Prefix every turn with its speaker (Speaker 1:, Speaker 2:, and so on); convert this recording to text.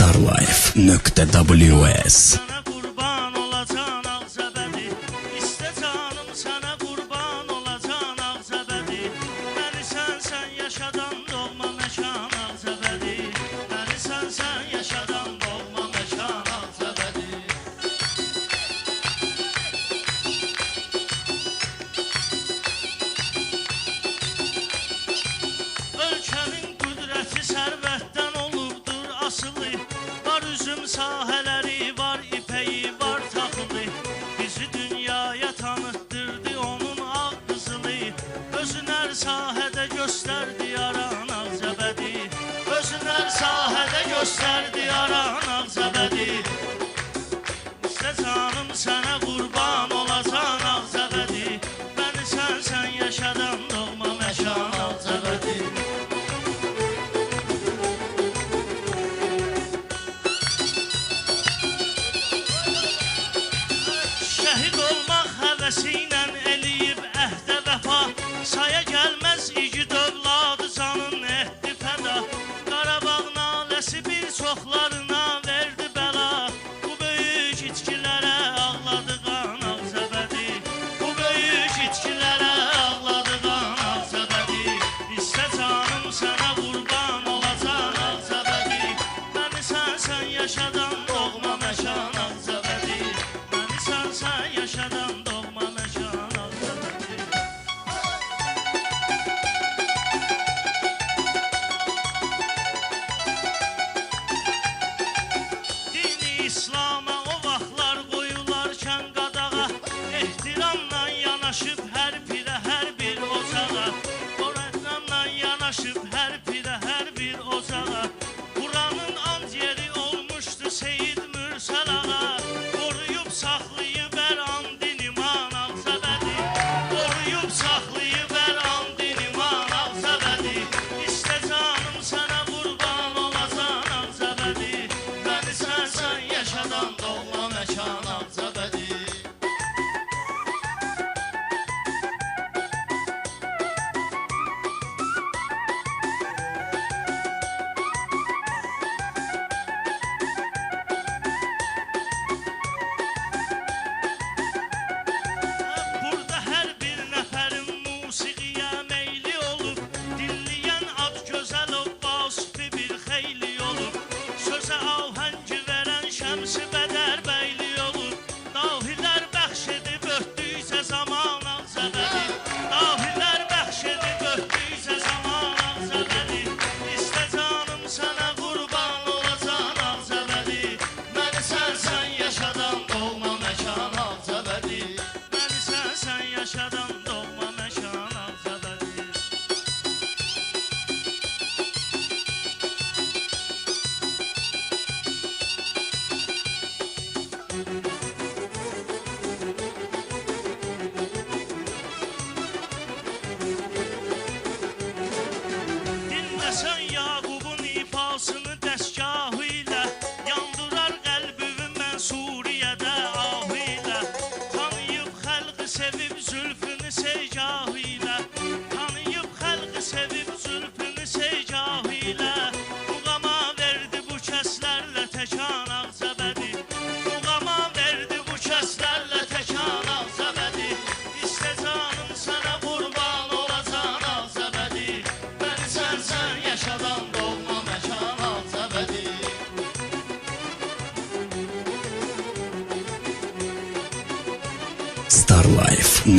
Speaker 1: starlife.ws
Speaker 2: Ölkənin qüdrəti Özünlər sahədə göstərdi yaran ağzəbədi Özünlər sahədə göstərdi yaran ağzəbədi İstə canım sənə qurban Sarah taşıp her pire her bir ozağa Buranın al yeri olmuştu Seyit Mürsel Koruyup saklayıp
Speaker 1: starlife.ws